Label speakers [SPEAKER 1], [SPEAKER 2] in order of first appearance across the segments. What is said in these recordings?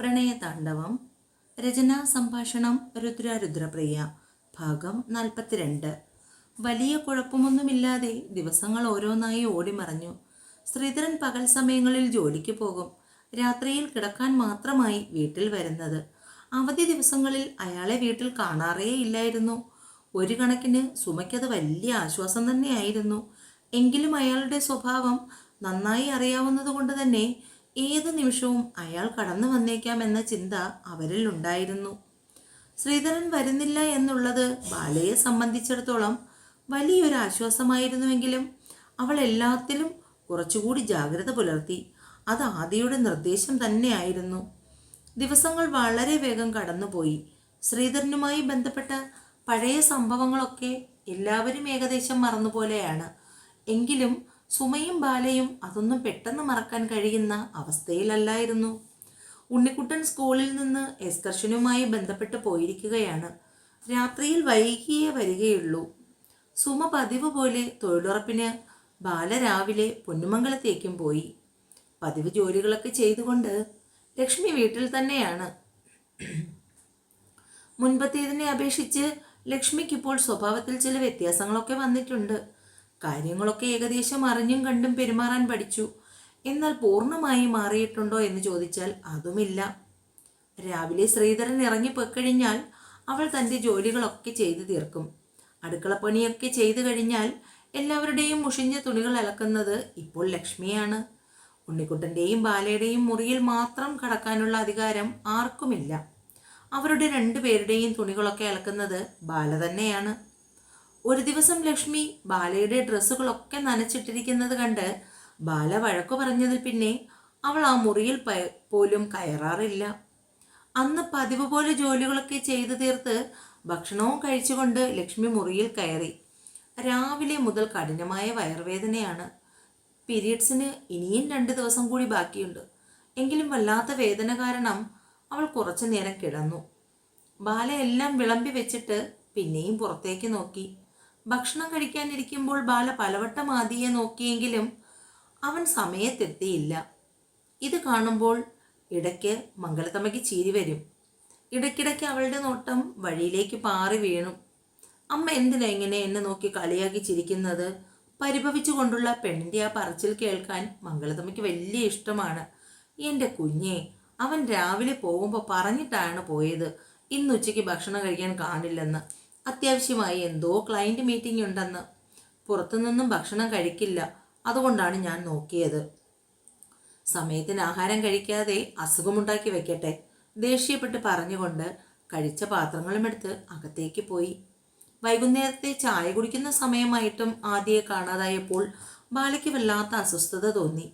[SPEAKER 1] പ്രണയതാണ്ഡവം. രചനാ സംഭാഷണം രുദ്ര രുദ്രപ്രിയ ഭാഗം നാൽപ്പത്തിരണ്ട്. വലിയ കുഴപ്പമൊന്നുമില്ലാതെ ദിവസങ്ങൾ ഓരോന്നായി ഓടിമറഞ്ഞു. ശ്രീധരൻ പകൽ സമയങ്ങളിൽ ജോലിക്ക് പോകും. രാത്രിയിൽ കിടക്കാൻ മാത്രമായി വീട്ടിൽ വരുന്നത്. അവധി ദിവസങ്ങളിൽ അയാളെ വീട്ടിൽ കാണാറേ ഇല്ലായിരുന്നു. ഒരു കണക്കിന് സുമയ്ക്കത് വലിയ ആശ്വാസം തന്നെയായിരുന്നു. എങ്കിലും അയാളുടെ സ്വഭാവം നന്നായി അറിയാവുന്നതുകൊണ്ട് തന്നെ ഏത് നിമിഷവും അയാൾ കടന്നു വന്നേക്കാം എന്ന ചിന്ത അവരിൽ ഉണ്ടായിരുന്നു. ശ്രീധരൻ വരുന്നില്ല എന്നുള്ളത് ബാലയെ സംബന്ധിച്ചിടത്തോളം വലിയൊരു ആശ്വാസമായിരുന്നുവെങ്കിലും അവൾ എല്ലാത്തിലും കുറച്ചുകൂടി ജാഗ്രത പുലർത്തി. അത് ആദിയുടെ നിർദ്ദേശം തന്നെയായിരുന്നു. ദിവസങ്ങൾ വളരെ വേഗം കടന്നുപോയി. ശ്രീധരനുമായി ബന്ധപ്പെട്ട പഴയ സംഭവങ്ങളൊക്കെ എല്ലാവരും ഏകദേശം മറന്നുപോലെയാണ്. എങ്കിലും സുമയും ബാലയും അതൊന്നും പെട്ടെന്ന് മറക്കാൻ കഴിയുന്ന അവസ്ഥയിലല്ലായിരുന്നു. ഉണ്ണിക്കുട്ടൻ സ്കൂളിൽ നിന്ന് എക്സ്കർഷനുമായി ബന്ധപ്പെട്ട് പോയിരിക്കുകയാണ്. രാത്രിയിൽ വൈകിയേ വരികയുള്ളൂ. സുമ പതിവ് പോലെ തൊഴിലുറപ്പിന് ബാല രാവിലെ പൊന്നുമംഗലത്തേക്കും പോയി. പതിവ് ജോലികളൊക്കെ ചെയ്തുകൊണ്ട് ലക്ഷ്മി വീട്ടിൽ തന്നെയാണ്. മുൻപത്തേതിനെ അപേക്ഷിച്ച് ലക്ഷ്മിക്ക് ഇപ്പോൾ സ്വഭാവത്തിൽ ചില വ്യത്യാസങ്ങളൊക്കെ വന്നിട്ടുണ്ട്. കാര്യങ്ങളൊക്കെ ഏകദേശം അറിഞ്ഞും കണ്ടും പെരുമാറാൻ പഠിച്ചു. എന്നാൽ പൂർണമായി മാറിയിട്ടുണ്ടോ എന്ന് ചോദിച്ചാൽ അതുമില്ല. രാവിലെ ശ്രീധരൻ ഇറങ്ങി ഇറങ്ങിപ്പോയിക്കഴിഞ്ഞാൽ അവൾ തന്റെ ജോലികളൊക്കെ ചെയ്തു തീർക്കും. അടുക്കളപ്പണിയൊക്കെ ചെയ്തു കഴിഞ്ഞാൽ എല്ലാവരുടെയും മുഷിഞ്ഞ തുണികൾ അലക്കുന്നത് ഇപ്പോൾ ലക്ഷ്മിയാണ്. ഉണ്ണിക്കുട്ടന്റെയും ബാലയുടെയും മുറിയിൽ മാത്രം കടക്കാനുള്ള അധികാരം ആർക്കുമില്ല. അവരുടെ രണ്ടുപേരുടെയും തുണികളൊക്കെ അലക്കുന്നത് ബാല തന്നെയാണ്. ഒരു ദിവസം ലക്ഷ്മി ബാലയുടെ ഡ്രസ്സുകളൊക്കെ നനച്ചിട്ടിരിക്കുന്നത് കണ്ട് ബാല വഴക്കു പറഞ്ഞതിൽ പിന്നെ അവൾ ആ മുറിയിൽ പോലും കയറാറില്ല. അന്ന് പതിവ് പോലെ ജോലികളൊക്കെ ചെയ്തു തീർത്ത് ഭക്ഷണവും കഴിച്ചുകൊണ്ട് ലക്ഷ്മി മുറിയിൽ കയറി. രാവിലെ മുതൽ കഠിനമായ വയറുവേദനയാണ്. പീരീഡ്സിന് ഇനിയും രണ്ട് ദിവസം കൂടി ബാക്കിയുണ്ട്. എങ്കിലും വല്ലാത്ത വേദന കാരണം അവൾ കുറച്ചു നേരം കിടന്നു. ബാല എല്ലാം വിളമ്പി വെച്ചിട്ട് പിന്നെയും പുറത്തേക്ക് നോക്കി. ഭക്ഷണം കഴിക്കാനിരിക്കുമ്പോൾ ബാല പലവട്ടം ആദിയെ നോക്കിയെങ്കിലും അവൻ സമയത്തെത്തിയില്ല. ഇത് കാണുമ്പോൾ ഇടയ്ക്ക് മംഗലത്തമ്മയ്ക്ക് ചിരി വരും. ഇടയ്ക്കിടയ്ക്ക് അവളുടെ നോട്ടം വഴിയിലേക്ക് പാറി വീണു. അമ്മ എന്തിനാ ഇങ്ങനെ എന്നെ നോക്കി കളിയാക്കി ചിരിക്കുന്നത്? പരിഭവിച്ചുകൊണ്ടുള്ള പെണ്ണിന്റെ ആ പറച്ചിൽ കേൾക്കാൻ മംഗളത്തമ്മയ്ക്ക് വലിയ ഇഷ്ടമാണ്. എന്റെ കുഞ്ഞെ അവൻ രാവിലെ പോകുമ്പോൾ പറഞ്ഞിട്ടാണ് പോയത്. ഇന്ന് ഉച്ചയ്ക്ക് ഭക്ഷണം കഴിക്കാൻ കാണില്ലെന്ന്. അത്യാവശ്യമായി എന്തോ ക്ലയന്റ് മീറ്റിംഗ് ഉണ്ടെന്ന്. പുറത്തുനിന്നും ഭക്ഷണം കഴിക്കില്ല. അതുകൊണ്ടാണ് ഞാൻ നോക്കിയത്. സമയത്തിന് ആഹാരം കഴിക്കാതെ അസുഖമുണ്ടാക്കി വെക്കട്ടെ. ദേഷ്യപ്പെട്ട് പറഞ്ഞുകൊണ്ട് കഴിച്ച പാത്രങ്ങളും എടുത്ത് അകത്തേക്ക് പോയി. വൈകുന്നേരത്തെ ചായ കുടിക്കുന്ന സമയമായിട്ടും ആദ്യയെ കാണാതായപ്പോൾ ബാലയ്ക്ക് വല്ലാത്ത അസ്വസ്ഥത തോന്നി.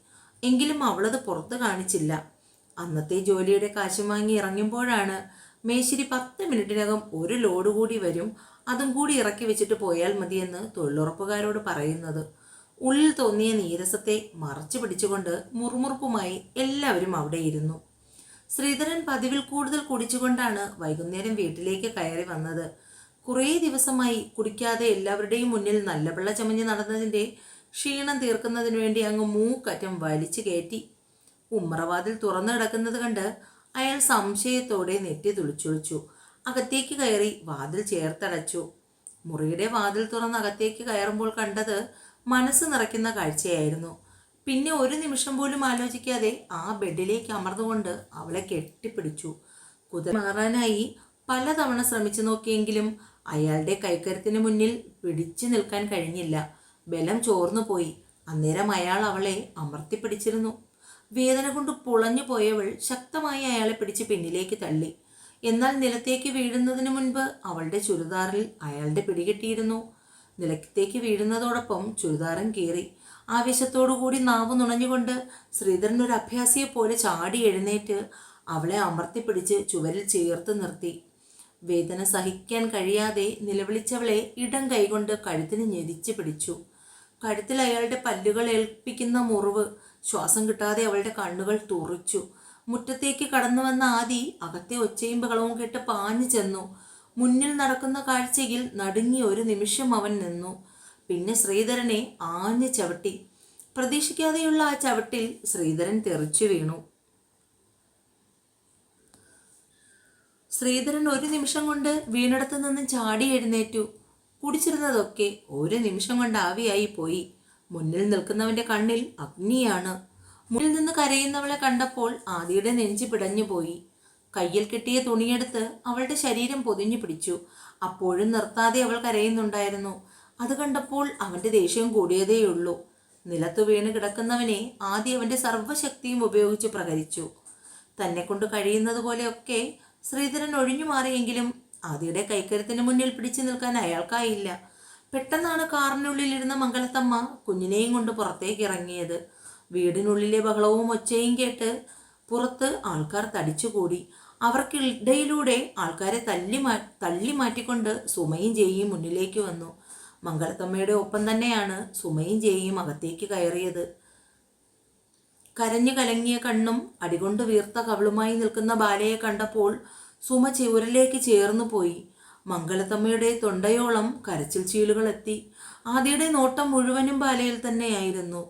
[SPEAKER 1] എങ്കിലും അവളത് പുറത്ത് കാണിച്ചില്ല. അന്നത്തെ ജോലിയുടെ കാശും വാങ്ങി ഇറങ്ങുമ്പോഴാണ് മേശിരി പത്ത് മിനിറ്റിനകം ഒരു ലോഡ് കൂടി വരും. അതും കൂടി ഇറക്കി വെച്ചിട്ട് പോയാൽ മതിയെന്ന് തൊഴിലുറപ്പുകാരോട് പറയുന്നത്. ഉള്ളിൽ തോന്നിയ നീരസത്തെ മറച്ചു പിടിച്ചുകൊണ്ട് മുറുമുറുപ്പുമായി എല്ലാവരും അവിടെ ഇരുന്നു. ശ്രീധരൻ പതിവിൽ കൂടുതൽ കുടിച്ചുകൊണ്ടാണ് വൈകുന്നേരം വീട്ടിലേക്ക് കയറി വന്നത്. കുറേ ദിവസമായി കുടിക്കാതെ എല്ലാവരുടെയും മുന്നിൽ നല്ല വെള്ള ചമഞ്ഞ് നടന്നതിന്റെ ക്ഷീണം തീർക്കുന്നതിന് വേണ്ടി അങ്ങ് മൂക്കറ്റം വലിച്ചു കയറ്റി. ഉമ്മറവാതിൽ തുറന്നു കിടക്കുന്നത് കണ്ട് അയാൾ സംശയത്തോടെ നെറ്റി തുളിച്ചൊളിച്ചു. അകത്തേക്ക് കയറി വാതിൽ ചേർത്തടച്ചു. മുറിയുടെ വാതിൽ തുറന്ന് അകത്തേക്ക് കയറുമ്പോൾ കണ്ടത് മനസ്സ് നിറയ്ക്കുന്ന കാഴ്ചയായിരുന്നു. പിന്നെ ഒരു നിമിഷം പോലും ആലോചിക്കാതെ ആ ബെഡിലേക്ക് അമർന്നുകൊണ്ട് അവളെ കെട്ടിപ്പിടിച്ചു. കുതിര മാറാനായി പലതവണ ശ്രമിച്ചു നോക്കിയെങ്കിലും അയാളുടെ കൈക്കരത്തിന് മുന്നിൽ പിടിച്ചു നിൽക്കാൻ കഴിഞ്ഞില്ല. ബലം ചോർന്നു പോയി അന്നേരം അയാൾ അവളെ അമർത്തിപ്പിടിച്ചിരുന്നു. വേദന കൊണ്ട് പുളഞ്ഞു പോയവൾ ശക്തമായി അയാളെ പിടിച്ച് പിന്നിലേക്ക് തള്ളി. എന്നാൽ നിലത്തേക്ക് വീഴുന്നതിന് മുൻപ് അവളുടെ ചുരിദാറിൽ അയാളുടെ പിടികിട്ടിയിരുന്നു നിലത്തേക്ക് വീഴുന്നതോടൊപ്പം ചുരിദാറും കീറി. ആവേശത്തോടുകൂടി നാവ് നുണഞ്ഞുകൊണ്ട് ശ്രീധരൻ ഒരു അഭ്യാസിയെ പോലെ ചാടി എഴുന്നേറ്റ് അവളെ അമർത്തിപ്പിടിച്ച് ചുവരിൽ ചേർത്ത് നിർത്തി. വേദന സഹിക്കാൻ കഴിയാതെ നിലവിളിച്ചവളെ ഇടം കൈകൊണ്ട് കഴുത്തിന് ഞെരിച്ച് പിടിച്ചു. കഴുത്തിൽ അയാളുടെ പല്ലുകൾ ഏൽപ്പിക്കുന്ന മുറിവ് ശ്വാസം കിട്ടാതെ അവളുടെ കണ്ണുകൾ തുറച്ചു. മുറ്റത്തേക്ക് കടന്നു വന്ന ആദി അകത്തെ ഒച്ചയും ബഹളവും കേട്ട് പാഞ്ഞു ചെന്നു. മുന്നിൽ നടക്കുന്ന കാഴ്ചയിൽ നടുങ്ങി ഒരു നിമിഷം അവൻ നിന്നു. പിന്നെ ശ്രീധരനെ ആഞ്ഞു ചവിട്ടി. പ്രതീക്ഷിക്കാതെയുള്ള ആ ചവിട്ടിൽ ശ്രീധരൻ തെറിച്ചു വീണു. ശ്രീധരൻ ഒരു നിമിഷം കൊണ്ട് വീണിടത്തു നിന്നും ചാടി എഴുന്നേറ്റു. കുടിച്ചിരുന്നതൊക്കെ ഒരു നിമിഷം കൊണ്ട് ആവിയായി പോയി. മുന്നിൽ നിൽക്കുന്നവന്റെ കണ്ണിൽ അഗ്നിയാണ്. മുന്നിൽ നിന്ന് കരയുന്നവളെ കണ്ടപ്പോൾ ആദിയുടെ നെഞ്ചു പിടഞ്ഞുപോയി കയ്യിൽ കിട്ടിയ തുണിയെടുത്ത് അവളുടെ ശരീരം പൊതിഞ്ഞു പിടിച്ചു. അപ്പോഴും നിർത്താതെ അവൾ കരയുന്നുണ്ടായിരുന്നു. അത് കണ്ടപ്പോൾ അവന്റെ ദേഷ്യം കൂടിയതേയുള്ളൂ. നിലത്തു വീണ് കിടക്കുന്നവനെ ആദ്യം അവന്റെ സർവശക്തിയും ഉപയോഗിച്ച് പ്രകരിച്ചു തന്നെ കൊണ്ട് കഴിയുന്നത് പോലെയൊക്കെ ശ്രീധരൻ ഒഴിഞ്ഞു മാറിയെങ്കിലും ആദിയുടെ കൈക്കരുത്തിന് മുന്നിൽ പിടിച്ചു നിൽക്കാൻ അയാൾക്കായില്ല. പെട്ടെന്നാണ് കാറിനുള്ളിലിരുന്ന മംഗലത്തമ്മ കുഞ്ഞിനെയും കൊണ്ട് പുറത്തേക്ക് ഇറങ്ങിയത്. വീടിനുള്ളിലെ ബഹളവും ഒച്ചയും കേട്ട് പുറത്ത് ആൾക്കാർ തടിച്ചുകൂടി. അവർക്കിടയിലൂടെ ആൾക്കാരെ തല്ലി മാ തള്ളി മാറ്റിക്കൊണ്ട് സുമയും ജയിയും മുന്നിലേക്ക് വന്നു. മംഗലത്തമ്മയുടെ ഒപ്പം തന്നെയാണ് സുമയും ജയിയും അകത്തേക്ക് കയറിയത്. കരഞ്ഞു കലങ്ങിയ കണ്ണും അടികൊണ്ട് വീർത്ത കവളുമായി നിൽക്കുന്ന ബാലയെ കണ്ടപ്പോൾ സുമ ചുവരിലേക്ക് ചേർന്നു പോയി. മംഗലത്തമ്മയുടെ തൊണ്ടയോളം കരച്ചിൽ ചീലുകൾ എത്തി. ആദിയുടെ നോട്ടം മുഴുവനും ബാലയിൽ തന്നെയായിരുന്നു.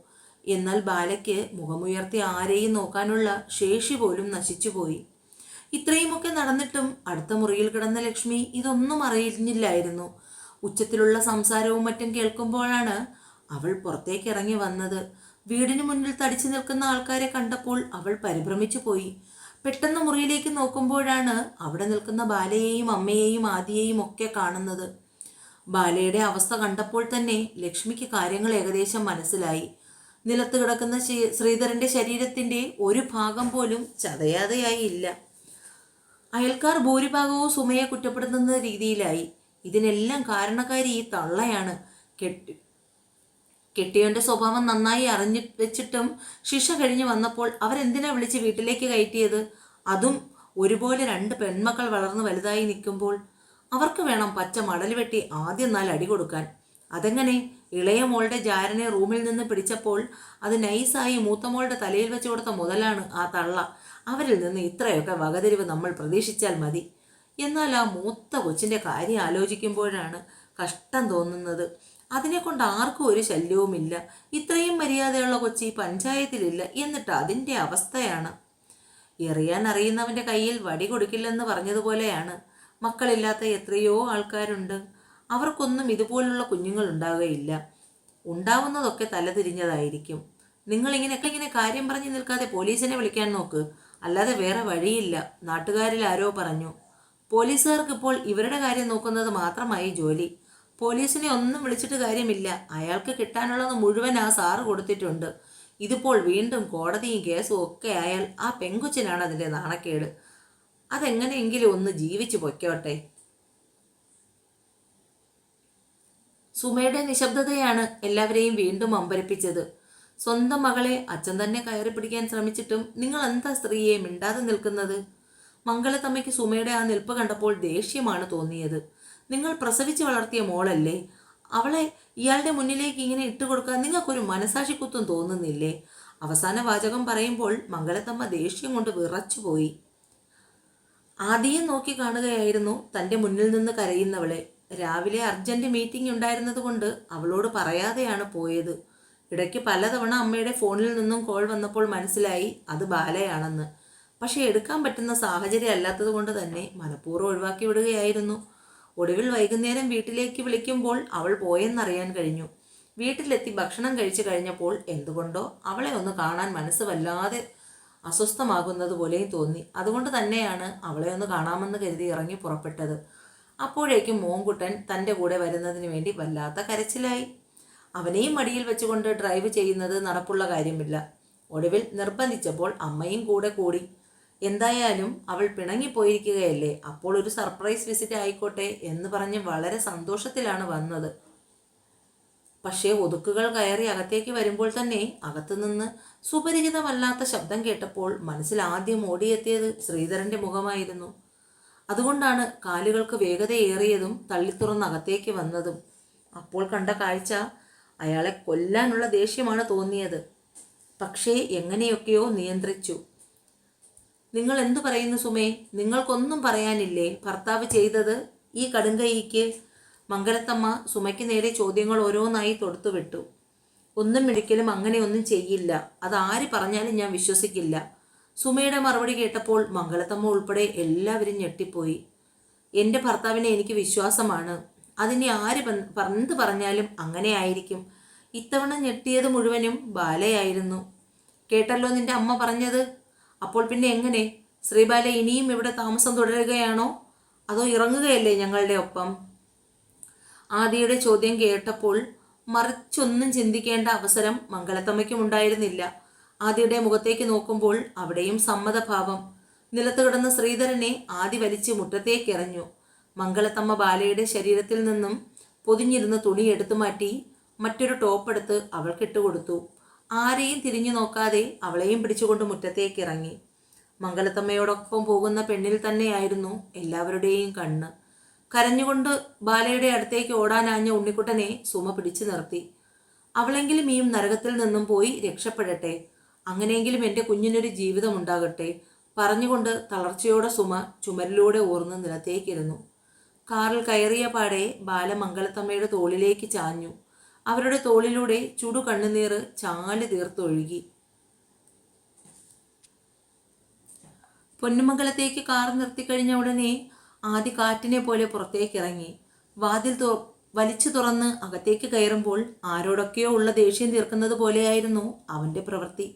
[SPEAKER 1] എന്നാൽ ബാലയ്ക്ക് മുഖമുയർത്തി ആരെയും നോക്കാനുള്ള ശേഷി പോലും നശിച്ചുപോയി. ഇത്രയുമൊക്കെ നടന്നിട്ടും അടുത്ത മുറിയിൽ കിടന്ന ലക്ഷ്മി ഇതൊന്നും അറിഞ്ഞില്ലായിരുന്നു. ഉച്ചത്തിലുള്ള സംസാരവും മറ്റും കേൾക്കുമ്പോഴാണ് അവൾ പുറത്തേക്ക് ഇറങ്ങി വന്നത്. വീടിന് മുന്നിൽ തടിച്ചു നിൽക്കുന്ന ആൾക്കാരെ കണ്ടപ്പോൾ അവൾ പരിഭ്രമിച്ചു പോയി പെട്ടെന്ന് മുറിയിലേക്ക് നോക്കുമ്പോഴാണ് അവിടെ നിൽക്കുന്ന ബാലയെയും അമ്മയെയും ആദിയെയും ഒക്കെ കാണുന്നത്. ബാലയുടെ അവസ്ഥ കണ്ടപ്പോൾ തന്നെ ലക്ഷ്മിക്ക് കാര്യങ്ങൾ ഏകദേശം മനസ്സിലായി. നിലത്ത് കിടക്കുന്ന ശ്രീ- ശ്രീധരന്റെ ശരീരത്തിന്റെ ഒരു ഭാഗം പോലും ചതയാതെയായി ഇല്ല. അയൽക്കാർ ഭൂരിഭാഗവും സുമയെ കുറ്റപ്പെടുത്തുന്ന രീതിയിലായി. ഇതിനെല്ലാം കാരണക്കാരി ഈ തള്ളയാണ്. കെട്ടി കെട്ടിയവന്റെ സ്വഭാവം നന്നായി അറിഞ്ഞു വെച്ചിട്ടും ശിക്ഷ കഴിഞ്ഞു വന്നപ്പോൾ അവരെന്തിനാ വിളിച്ച് വീട്ടിലേക്ക് കയറ്റിയത്? അതും ഒരുപോലെ രണ്ട് പെൺമക്കൾ വളർന്നു വലുതായി നിൽക്കുമ്പോൾ അവർക്ക് വേണം പച്ച മടൽ വെട്ടി ആദ്യം നാല് അടി കൊടുക്കാൻ. അതെങ്ങനെ? ഇളയ മോളുടെ ജാരനെ റൂമിൽ നിന്ന് പിടിച്ചപ്പോൾ അത് നൈസായി മൂത്തമോളുടെ തലയിൽ വെച്ച് കൊടുത്ത മുതലാണ് ആ തള്ള. അവരിൽ നിന്ന് ഇത്രയൊക്കെ വകതിരിവ് നമ്മൾ പ്രതീക്ഷിച്ചാൽ മതി. എന്നാൽ ആ മൂത്ത കൊച്ചിന്റെ കാര്യം ആലോചിക്കുമ്പോഴാണ് കഷ്ടം തോന്നുന്നത്. അതിനെക്കൊണ്ട് ആർക്കും ഒരു ശല്യവുമില്ല. ഇത്രയും മര്യാദയുള്ള കൊച്ചി പഞ്ചായത്തിലില്ല എന്നിട്ട് അതിന്റെ അവസ്ഥയാണ്. എറിയാൻ അറിയുന്നവന്റെ കയ്യിൽ വടി കൊടുക്കില്ലെന്ന് പറഞ്ഞതുപോലെയാണ്. മക്കളില്ലാത്ത എത്രയോ ആൾക്കാരുണ്ട്. അവർക്കൊന്നും ഇതുപോലുള്ള കുഞ്ഞുങ്ങൾ ഉണ്ടാവുകയില്ല. ഉണ്ടാവുന്നതൊക്കെ തലതിരിഞ്ഞതായിരിക്കും. നിങ്ങളിങ്ങനെയൊക്കെ ഇങ്ങനെ കാര്യം പറഞ്ഞു നിൽക്കാതെ പോലീസിനെ വിളിക്കാൻ നോക്ക്. അല്ലാതെ വേറെ വഴിയില്ല. നാട്ടുകാരിൽ ആരോ പറഞ്ഞു. പോലീസുകാർക്ക് ഇപ്പോൾ ഇവരുടെ കാര്യം നോക്കുന്നത് മാത്രമായി ജോലി. പോലീസിനെ ഒന്നും വിളിച്ചിട്ട് കാര്യമില്ല. അയാൾക്ക് കിട്ടാനുള്ളത് മുഴുവൻ ആ സാറ് കൊടുത്തിട്ടുണ്ട്. ഇതിപ്പോൾ വീണ്ടും കോടതിയും കേസും ഒക്കെ ആയാൽ ആ പെങ്കുച്ചിനാണ് അതിന്റെ നാണക്കേട്. അതെങ്ങനെയെങ്കിലും ഒന്ന് ജീവിച്ചു പൊയ്ക്കോട്ടെ. സുമയുടെ നിശബ്ദതയാണ് എല്ലാവരെയും വീണ്ടും അമ്പരപ്പിച്ചത്. സ്വന്തം മകളെ അച്ഛൻ തന്നെ കയറി പിടിക്കാൻ ശ്രമിച്ചിട്ടും നിങ്ങൾ എന്താ സ്ത്രീയെ മിണ്ടാതെ നിൽക്കുന്നത്? മംഗലത്തമ്മയ്ക്ക് സുമയുടെ ആ നിൽപ്പ് കണ്ടപ്പോൾ ദേഷ്യമാണ് തോന്നിയത്. നിങ്ങൾ പ്രസവിച്ച് വളർത്തിയ മോളല്ലേ? അവളെ ഇയാളുടെ മുന്നിലേക്ക് ഇങ്ങനെ ഇട്ടുകൊടുക്കാൻ നിങ്ങൾക്കൊരു മനസാക്ഷിക്കുത്തും തോന്നുന്നില്ലേ? അവസാന വാചകം പറയുമ്പോൾ മംഗലത്തമ്മ ദേഷ്യം കൊണ്ട് വിറച്ചുപോയി. ആദ്യം നോക്കി കാണുകയായിരുന്നു തന്റെ മുന്നിൽ നിന്ന് കരയുന്നവളെ. രാവിലെ അർജന്റ് മീറ്റിംഗ് ഉണ്ടായിരുന്നതുകൊണ്ട് അവളോട് പറയാതെയാണ് പോയത്. ഇടയ്ക്ക് പലതവണ അമ്മയുടെ ഫോണിൽ നിന്നും കോൾ വന്നപ്പോൾ മനസ്സിലായി അത് ബാലയാണെന്ന്. പക്ഷേ എടുക്കാൻ പറ്റുന്ന സാഹചര്യം അല്ലാത്തത് കൊണ്ട് തന്നെ മനഃപൂർവം ഒഴിവാക്കി വിടുകയായിരുന്നു. ഒടുവിൽ വൈകുന്നേരം വീട്ടിലേക്ക് വിളിക്കുമ്പോൾ അവൾ പോയെന്നറിയാൻ കഴിഞ്ഞു. വീട്ടിലെത്തി ഭക്ഷണം കഴിച്ചു കഴിഞ്ഞപ്പോൾ എന്തുകൊണ്ടോ അവളെ ഒന്ന് കാണാൻ മനസ്സ് വല്ലാതെ അസ്വസ്ഥമാകുന്നത് പോലെയും തോന്നി. അതുകൊണ്ട് തന്നെയാണ് അവളെ ഒന്ന് കാണാമെന്ന് കരുതി ഇറങ്ങി പുറപ്പെട്ടത്. അപ്പോഴേക്കും മോൻകുട്ടൻ തന്റെ കൂടെ വരുന്നതിന് വേണ്ടി വല്ലാത്ത കരച്ചിലായി. അവനെയും മടിയിൽ വെച്ചുകൊണ്ട് ഡ്രൈവ് ചെയ്യുന്നത് നടപ്പുള്ള കാര്യമില്ല. ഒടുവിൽ നിർബന്ധിച്ചപ്പോൾ അമ്മയും കൂടെ കൂടി. എന്തായാലും അവൾ പിണങ്ങിപ്പോയിരിക്കുകയല്ലേ? അപ്പോൾ ഒരു സർപ്രൈസ് വിസിറ്റ് ആയിക്കോട്ടെ എന്ന് പറഞ്ഞ് വളരെ സന്തോഷത്തിലാണ് വന്നത്. പക്ഷേ ഒതുക്കുകൾ കയറി അകത്തേക്ക് വരുമ്പോൾ തന്നെ അകത്തുനിന്ന് സുപരിചിതമല്ലാത്ത ശബ്ദം കേട്ടപ്പോൾ മനസ്സിൽ ആദ്യം ഓടിയെത്തിയത് ശ്രീധരന്റെ മുഖമായിരുന്നു. അതുകൊണ്ടാണ് കാലുകൾക്ക് വേഗതയേറിയതും തള്ളിത്തുറന്ന് അകത്തേക്ക് വന്നതും. അപ്പോൾ കണ്ട കാഴ്ച അയാളെ കൊല്ലാനുള്ള ദേഷ്യമാണ് തോന്നിയത്. പക്ഷേ എങ്ങനെയൊക്കെയോ നിയന്ത്രിച്ചു. നിങ്ങൾ എന്തു പറയുന്നു സുമേ? നിങ്ങൾക്കൊന്നും പറയാനില്ലേ? ഭർത്താവ് ചെയ്തത് ഈ കടുങ്കൈക്ക് മംഗലത്തമ്മ സുമയ്ക്ക് നേരെ ചോദ്യങ്ങൾ ഓരോന്നായി തൊടുത്തുവിട്ടു ഒന്നും മിടിക്കലും അങ്ങനെയൊന്നും ചെയ്യില്ല. അത് ആര് പറഞ്ഞാലും ഞാൻ വിശ്വസിക്കില്ല. സുമയുടെ മറുപടി കേട്ടപ്പോൾ മംഗളത്തമ്മ ഉൾപ്പെടെ എല്ലാവരും ഞെട്ടിപ്പോയി. എന്റെ ഭർത്താവിനെ എനിക്ക് വിശ്വാസമാണ്. അതിനെ ആര് എന്ത് പറഞ്ഞാലും അങ്ങനെ ആയിരിക്കും. ഇത്തവണ ഞെട്ടിയത് മുഴുവനും ബാലയായിരുന്നു. കേട്ടല്ലോ നിന്റെ അമ്മ പറഞ്ഞത്? അപ്പോൾ പിന്നെ എങ്ങനെ? ശ്രീബാല ഇനിയും ഇവിടെ താമസം തുടരുകയാണോ? അതോ ഇറങ്ങുകയല്ലേ ഞങ്ങളുടെ ഒപ്പം? ആദിയുടെ ചോദ്യം കേട്ടപ്പോൾ മറിച്ചൊന്നും ചിന്തിക്കേണ്ട അവസരം മംഗളത്തമ്മയ്ക്കും ഉണ്ടായിരുന്നില്ല. ആദിയുടെ മുഖത്തേക്ക് നോക്കുമ്പോൾ അവിടെയും സമ്മതഭാവം. നിലത്ത് കിടന്ന ശ്രീധരനെ ആദി വലിച്ച് മുറ്റത്തേക്ക് എറിഞ്ഞു മംഗളത്തമ്മ ബാലയുടെ ശരീരത്തിൽ നിന്നും പൊതിഞ്ഞിരുന്ന തുണി എടുത്തു മാറ്റി മറ്റൊരു ടോപ്പ് എടുത്ത് അവൾക്കിട്ട് കൊടുത്തു. ആരെയും തിരിഞ്ഞു നോക്കാതെ അവളെയും പിടിച്ചുകൊണ്ട് മുറ്റത്തേക്ക് ഇറങ്ങി. മംഗലത്തമ്മയോടൊപ്പം പോകുന്ന പെണ്ണിൽ തന്നെയായിരുന്നു എല്ലാവരുടെയും കണ്ണ്. കരഞ്ഞുകൊണ്ട് ബാലയുടെ അടുത്തേക്ക് ഓടാനാഞ്ഞ ഉണ്ണിക്കുട്ടനെ സുമ പിടിച്ചു നിർത്തി. അവളെങ്കിലും ഈ നരകത്തിൽ നിന്നും പോയി രക്ഷപ്പെടട്ടെ. അങ്ങനെയെങ്കിലും എന്റെ കുഞ്ഞിനൊരു ജീവിതം ഉണ്ടാകട്ടെ. പറഞ്ഞുകൊണ്ട് തളർച്ചയോടെ സുമ ചുമരിലൂടെ ഓർന്ന് നിലത്തേക്കിരുന്നു. കാറിൽ കയറിയ പാടെ ബാല മംഗലത്തമ്മയുടെ തോളിലേക്ക് ചാഞ്ഞു. അവരുടെ തോളിലൂടെ ചുടു കണ്ണുനീർ ചാൽ തീർത്തൊഴുകി. പൊന്നുമംഗലത്തേക്ക് കാർ നിർത്തിക്കഴിഞ്ഞ ഉടനെ ആദ്യ കാറ്റിനെ പോലെ പുറത്തേക്ക് ഇറങ്ങി വാതിൽ തു വലിച്ചു തുറന്ന് അകത്തേക്ക് കയറുമ്പോൾ ആരോടൊക്കെയോ ഉള്ള ദേഷ്യം തീർക്കുന്നത് പോലെയായിരുന്നു അവന്റെ പ്രവൃത്തി.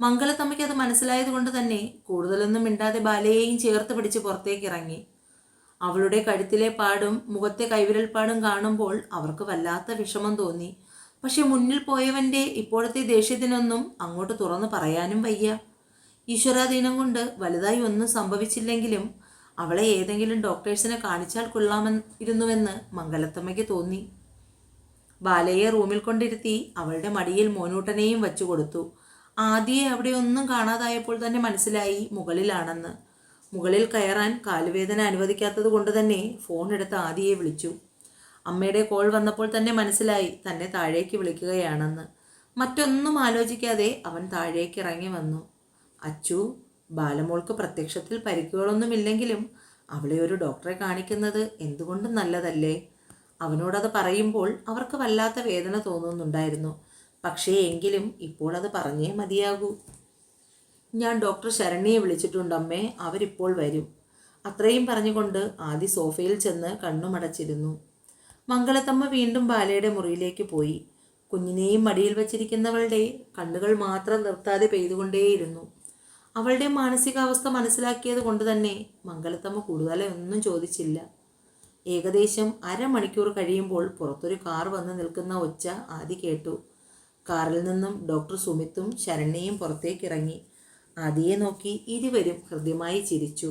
[SPEAKER 1] മംഗലത്തമ്മയ്ക്ക് അത് മനസ്സിലായത് കൊണ്ട് തന്നെ കൂടുതലൊന്നും മിണ്ടാതെ ബാലയെയും ചേർത്ത് പിടിച്ച് പുറത്തേക്ക് ഇറങ്ങി അവളുടെ കഴുത്തിലെ പാടും മുഖത്തെ കൈവിരൽ പാടും കാണുമ്പോൾ അവർക്ക് വല്ലാത്ത വിഷമം തോന്നി. പക്ഷെ മുന്നിൽ പോയവന്റെ ഇപ്പോഴത്തെ ദേഷ്യത്തിനൊന്നും അങ്ങോട്ട് തുറന്ന് പറയാനും വയ്യ. ഈശ്വരാധീനം കൊണ്ട് വലുതായി ഒന്നും സംഭവിച്ചില്ലെങ്കിലും അവളെ ഏതെങ്കിലും ഡോക്ടേഴ്സിനെ കാണിച്ചാൽ കൊള്ളാമെന്നിരുന്നുവെന്ന് മംഗലത്തമ്മയ്ക്ക് തോന്നി. ബാലയെ റൂമിൽ കൊണ്ടിരുത്തി അവളുടെ മടിയിൽ മോനൂട്ടനെയും വച്ചു കൊടുത്തു ആദ്യയെ അവിടെ ഒന്നും കാണാതായപ്പോൾ തന്നെ മനസ്സിലായി മുകളിലാണെന്ന്. മുകളിൽ കയറാൻ കാലുവേദന അനുവദിക്കാത്തത് കൊണ്ട് തന്നെ ഫോൺ എടുത്ത് ആദിയെ വിളിച്ചു. അമ്മയുടെ കോൾ വന്നപ്പോൾ തന്നെ മനസ്സിലായി തന്നെ താഴേക്ക് വിളിക്കുകയാണെന്ന്. മറ്റൊന്നും ആലോചിക്കാതെ അവൻ താഴേക്ക് ഇറങ്ങി വന്നു. അച്ചു ബാലമോൾക്ക് പ്രത്യക്ഷത്തിൽ പരിക്കുകളൊന്നുമില്ലെങ്കിലും അവളെ ഒരു ഡോക്ടറെ കാണിക്കുന്നത് എന്തുകൊണ്ടും നല്ലതല്ലേ? അവനോടത് പറയുമ്പോൾ അവർക്ക് വല്ലാത്ത വേദന തോന്നുന്നുണ്ടായിരുന്നു. പക്ഷേ എങ്കിലും ഇപ്പോൾ അത് പറഞ്ഞേ മതിയാകൂ. ഞാൻ ഡോക്ടർ ശരണ്യെ വിളിച്ചിട്ടുണ്ട് അമ്മേ. അവരിപ്പോൾ വരും. അത്രയും പറഞ്ഞുകൊണ്ട് ആദി സോഫയിൽ ചെന്ന് കണ്ണുമടച്ചിരുന്നു. മംഗളത്തമ്മ വീണ്ടും ബാലയുടെ മുറിയിലേക്ക് പോയി. കുഞ്ഞിനെയും മടിയിൽ വച്ചിരിക്കുന്നവളുടെ കണ്ണുകൾ മാത്രം നിർത്താതെ പെയ്തുകൊണ്ടേയിരുന്നു. അവളുടെ മാനസികാവസ്ഥ മനസ്സിലാക്കിയത് കൊണ്ട് തന്നെ മംഗളത്തമ്മ കൂടുതലെ ഒന്നും ചോദിച്ചില്ല. ഏകദേശം അരമണിക്കൂർ കഴിയുമ്പോൾ പുറത്തൊരു കാർ വന്ന് നിൽക്കുന്ന ഒച്ച ആദി കേട്ടു. കാറിൽ നിന്നും ഡോക്ടർ സുമിത്തും ശരണ്യയും പുറത്തേക്ക് ഇറങ്ങി ആദിയെ നോക്കി ഇരുവരും ഹൃദ്യമായി ചിരിച്ചു.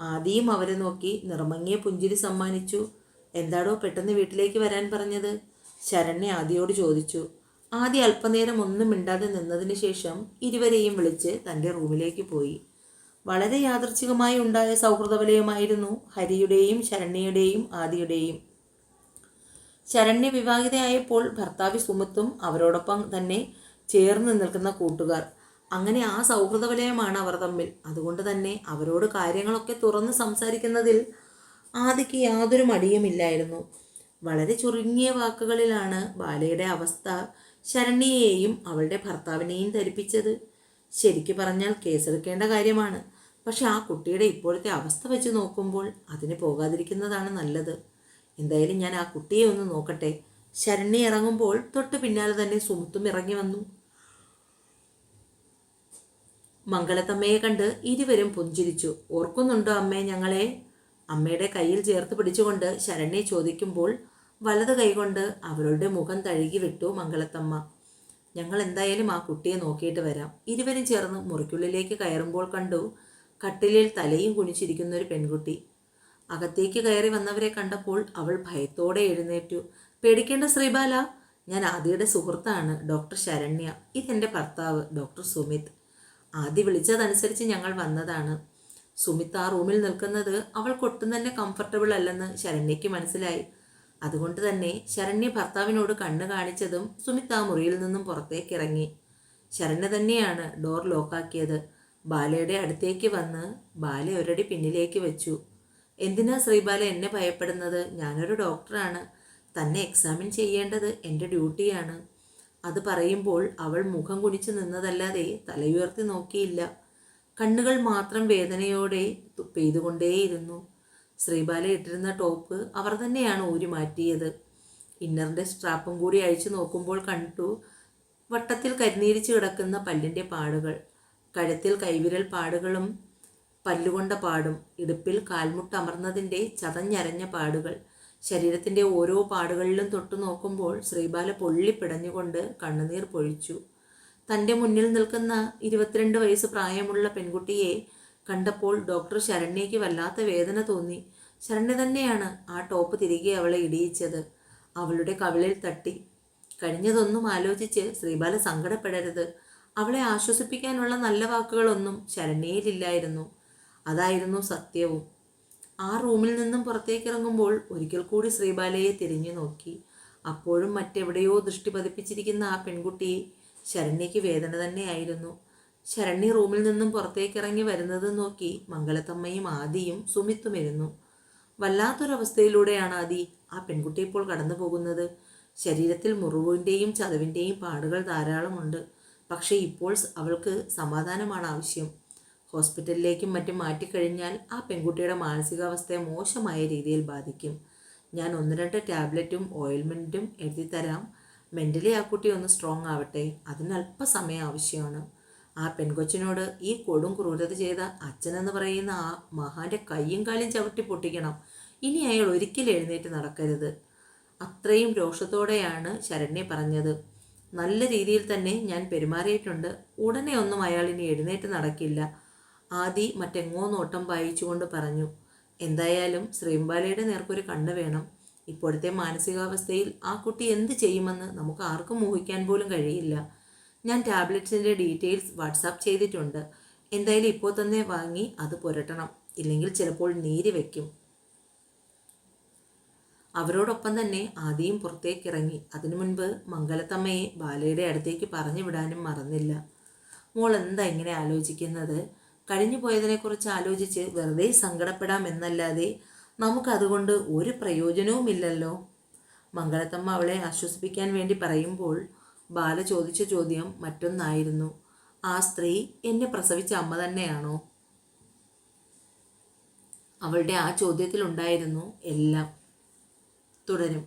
[SPEAKER 1] ആദിയും അവരെ നോക്കി നിറമങ്ങിയ പുഞ്ചിരി സമ്മാനിച്ചു. എന്താടോ പെട്ടെന്ന് വീട്ടിലേക്ക് വരാൻ പറഞ്ഞത്? ശരണ്യ ആദിയോട് ചോദിച്ചു. ആദ്യ അല്പനേരം ഒന്നും മിണ്ടാതെ നിന്നതിന് ശേഷം ഇരുവരെയും വിളിച്ച് തന്റെ റൂമിലേക്ക് പോയി. വളരെ യാദർച്ഛികമായി ഉണ്ടായ സൗഹൃദവലയമായിരുന്നു ഹരിയുടെയും ശരണ്യയുടെയും ആദിയുടെയും. ശരണ്യ വിവാഹിതയായപ്പോൾ ഭർത്താവ് സുമത്തും അവരോടൊപ്പം തന്നെ ചേർന്ന് നിൽക്കുന്ന കൂട്ടുകാർ. അങ്ങനെ ആ സൗഹൃദ വലയമാണ് അവർ തമ്മിൽ. അതുകൊണ്ട് തന്നെ അവരോട് കാര്യങ്ങളൊക്കെ തുറന്ന് സംസാരിക്കുന്നതിൽ ആദിക്ക് യാതൊരു മടിയുമില്ലായിരുന്നു. വളരെ ചുരുങ്ങിയ വാക്കുകളിലാണ് ബാലയുടെ അവസ്ഥ ശരണ്യയെയും അവളുടെ ഭർത്താവിനെയും ധരിപ്പിച്ചത്. ശരിക്ക് പറഞ്ഞാൽ കേസെടുക്കേണ്ട കാര്യമാണ്. പക്ഷെ ആ കുട്ടിയുടെ ഇപ്പോഴത്തെ അവസ്ഥ വെച്ച് നോക്കുമ്പോൾ അതിന് പോകാതിരിക്കുന്നതാണ് നല്ലത്. എന്തായാലും ഞാൻ ആ കുട്ടിയെ ഒന്ന് നോക്കട്ടെ. ശരണ്യ ഇറങ്ങുമ്പോൾ തൊട്ട് പിന്നാലെ തന്നെ സുമുത്തും ഇറങ്ങി വന്നു. മംഗലത്തമ്മയെ കണ്ട് ഇരുവരും പുഞ്ചിരിച്ചു. ഓർക്കുന്നുണ്ടോ അമ്മേ ഞങ്ങളെ? അമ്മയുടെ കയ്യിൽ ചേർത്ത് പിടിച്ചുകൊണ്ട് ശരണ്യെ ചോദിക്കുമ്പോൾ വലത് കൈകൊണ്ട് അവളുടെ മുഖം തഴുകി വിട്ടു മംഗളത്തമ്മ ഞങ്ങൾ എന്തായാലും ആ കുട്ടിയെ നോക്കിയിട്ട് വരാം. ഇരുവരും ചേർന്ന് മുറിക്കുള്ളിലേക്ക് കയറുമ്പോൾ കണ്ടു കട്ടിലിൽ തലയും കുനിച്ചിരിക്കുന്ന ഒരു പെൺകുട്ടി. അകത്തേക്ക് കയറി വന്നവരെ കണ്ടപ്പോൾ അവൾ ഭയത്തോടെ എഴുന്നേറ്റു. പേടിക്കേണ്ട ശ്രീബാല ഞാൻ ആദിയുടെ സുഹൃത്താണ് ഡോക്ടർ ശരണ്യ. ഇതെന്റെ ഭർത്താവ് ഡോക്ടർ സുമിത്. ആദ്യ വിളിച്ചതനുസരിച്ച് ഞങ്ങൾ വന്നതാണ്. സുമിത് ആ റൂമിൽ നിൽക്കുന്നത് അവൾക്കൊട്ടും തന്നെ കംഫർട്ടബിൾ അല്ലെന്ന് ശരണ്യയ്ക്ക് മനസ്സിലായി. അതുകൊണ്ട് തന്നെ ശരണ്യ ഭർത്താവിനോട് കണ്ണ് കാണിച്ചതും സുമിത് ആ മുറിയിൽ നിന്നും പുറത്തേക്ക് ഇറങ്ങി. ശരണ്യ തന്നെയാണ് ഡോർ ലോക്കാക്കിയത് ബാലയുടെ അടുത്തേക്ക് വന്ന് ബാല ഒരടി പിന്നിലേക്ക് വെച്ചു. എന്തിനാ ശ്രീബാല എന്നെ ഭയപ്പെടുന്നത്? ഞാനൊരു ഡോക്ടറാണ് തന്നെ എക്സാമിൻ ചെയ്യേണ്ടത് എന്റെ ഡ്യൂട്ടിയാണ് അത് പറയുമ്പോൾ അവൾ മുഖം കുനിച്ചു നിന്നതല്ലാതെ തലയുയർത്തി നോക്കിയില്ല. കണ്ണുകൾ മാത്രം വേദനയോടെ പെയ്തുകൊണ്ടേയിരുന്നു. ശ്രീബാല ഇട്ടിരുന്ന ടോപ്പ് അവർ തന്നെയാണ് ഊരി മാറ്റിയത്. ഇന്നറിന്റെ സ്ട്രാപ്പും കൂടി അഴിച്ചു നോക്കുമ്പോൾ കണ്ടു വട്ടത്തിൽ കരിനീരിച്ച് കിടക്കുന്ന പല്ലിന്റെ പാടുകൾ. കഴുത്തിൽ കൈവിരൽ പാടുകളും പല്ലുകൊണ്ട പാടും. ഇടുപ്പിൽ കാൽമുട്ടമർന്നതിന്റെ ചതഞ്ഞരഞ്ഞ പാടുകൾ. ശരീരത്തിന്റെ ഓരോ പാടുകളിലും തൊട്ടു നോക്കുമ്പോൾ ശ്രീബാല പൊള്ളിപ്പിടഞ്ഞുകൊണ്ട് കണ്ണുനീർ പൊഴിച്ചു. തന്റെ മുന്നിൽ നിൽക്കുന്ന ഇരുപത്തിരണ്ട് വയസ്സ് പ്രായമുള്ള പെൺകുട്ടിയെ കണ്ടപ്പോൾ ഡോക്ടർ ശരണ്യയ്ക്ക് വല്ലാത്ത വേദന തോന്നി. ശരണ്യ തന്നെയാണ് ആ ടോപ്പ് തിരികെ അവളെ ഇടിയിച്ചത്. അവളുടെ കവിളിൽ തട്ടി. കഴിഞ്ഞതൊന്നും ആലോചിച്ച് ശ്രീബാല സങ്കടപ്പെടരുത്. അവളെ ആശ്വസിപ്പിക്കാനുള്ള നല്ല വാക്കുകളൊന്നും ശരണ്യയിലില്ലായിരുന്നു. അതായിരുന്നു സത്യവും. ആ റൂമിൽ നിന്നും പുറത്തേക്ക് ഇറങ്ങുമ്പോൾ ഒരിക്കൽ കൂടി ശ്രീബാലയെ തിരിഞ്ഞു നോക്കി. അപ്പോഴും മറ്റെവിടെയോ ദൃഷ്ടി പതിപ്പിച്ചിരിക്കുന്ന ആ പെൺകുട്ടി ശരണ്യയ്ക്ക് വേദന തന്നെയായിരുന്നു. ശരണ്യ റൂമിൽ നിന്നും പുറത്തേക്ക് ഇറങ്ങി വരുന്നത് നോക്കി മംഗളത്തമ്മയും ആദിയും സുമിത്തുമിരുന്നു. വല്ലാത്തൊരവസ്ഥയിലൂടെയാണ് ആദി ആ പെൺകുട്ടി ഇപ്പോൾ കടന്നു പോകുന്നത്. ശരീരത്തിൽ മുറിവിന്റെയും ചതവിന്റെയും പാടുകൾ ധാരാളമുണ്ട്. പക്ഷേ ഇപ്പോൾ അവൾക്ക് സമാധാനമാണ് ആവശ്യം. ഹോസ്പിറ്റലിലേക്കും മറ്റും മാറ്റിക്കഴിഞ്ഞാൽ ആ പെൺകുട്ടിയുടെ മാനസികാവസ്ഥയെ മോശമായ രീതിയിൽ ബാധിക്കും. ഞാൻ ഒന്ന് രണ്ട് ടാബ്ലറ്റും ഓയിൽമെന്റും എഴുതി തരാം. മെന്റലി ആ കുട്ടി ഒന്ന് സ്ട്രോങ് ആവട്ടെ. അതിന് അല്പസമയം ആവശ്യമാണ്. ആ പെൺകൊച്ചിനോട് ഈ കൊടും ക്രൂരത ചെയ്ത അച്ഛനെന്ന് പറയുന്ന ആ മഹാന്റെ കൈയും കാലും ചവിട്ടി പൊട്ടിക്കണം. ഇനി അയാൾ ഒരിക്കലും എഴുന്നേറ്റ് നടക്കരുത്. അത്രയും രോഷത്തോടെയാണ് ശരണ്യ പറഞ്ഞത്. നല്ല രീതിയിൽ തന്നെ ഞാൻ പെരുമാറിയിട്ടുണ്ട്. ഉടനെ ഒന്നും അയാൾ ഇനി എഴുന്നേറ്റ് നടക്കില്ല. ആദി മറ്റെങ്ങോ നോട്ടം വായിച്ചുകൊണ്ട് പറഞ്ഞു എന്തായാലും ശ്രീംബാലയുടെ നേർക്കൊരു കണ്ണ് വേണം. ഇപ്പോഴത്തെ മാനസികാവസ്ഥയിൽ ആ കുട്ടി എന്ത് ചെയ്യുമെന്ന് നമുക്ക് ആർക്കും ഊഹിക്കാൻ പോലും കഴിയില്ല. ഞാൻ ടാബ്ലറ്റ്സിന്റെ ഡീറ്റെയിൽസ് വാട്സാപ്പ് ചെയ്തിട്ടുണ്ട്. എന്തായാലും ഇപ്പോൾ തന്നെ വാങ്ങി അത് പുരട്ടണം. ഇല്ലെങ്കിൽ ചിലപ്പോൾ നീരി വയ്ക്കും അവരോടൊപ്പം തന്നെ ആദ്യം പുറത്തേക്ക് ഇറങ്ങി. അതിനു മുൻപ് മംഗലത്തമ്മയെ ബാലയുടെ അടുത്തേക്ക് പറഞ്ഞു വിടാനും മറന്നില്ല. മോൾ എന്താ ഇങ്ങനെ ആലോചിക്കുന്നത്? കഴിഞ്ഞു പോയതിനെക്കുറിച്ച് ആലോചിച്ച് വെറുതെ സങ്കടപ്പെടാം എന്നല്ലാതെ നമുക്കതുകൊണ്ട് ഒരു പ്രയോജനവുമില്ലല്ലോ. മംഗളത്തമ്മ അവളെ ആശ്വസിപ്പിക്കാൻ വേണ്ടി പറയുമ്പോൾ ബാല ചോദിച്ച ചോദ്യം മറ്റൊന്നായിരുന്നു. ആ സ്ത്രീ എന്നെ പ്രസവിച്ച അമ്മ തന്നെയാണോ? അവളുടെ ആ ചോദ്യത്തിലുണ്ടായിരുന്നു എല്ലാം. തുടരും.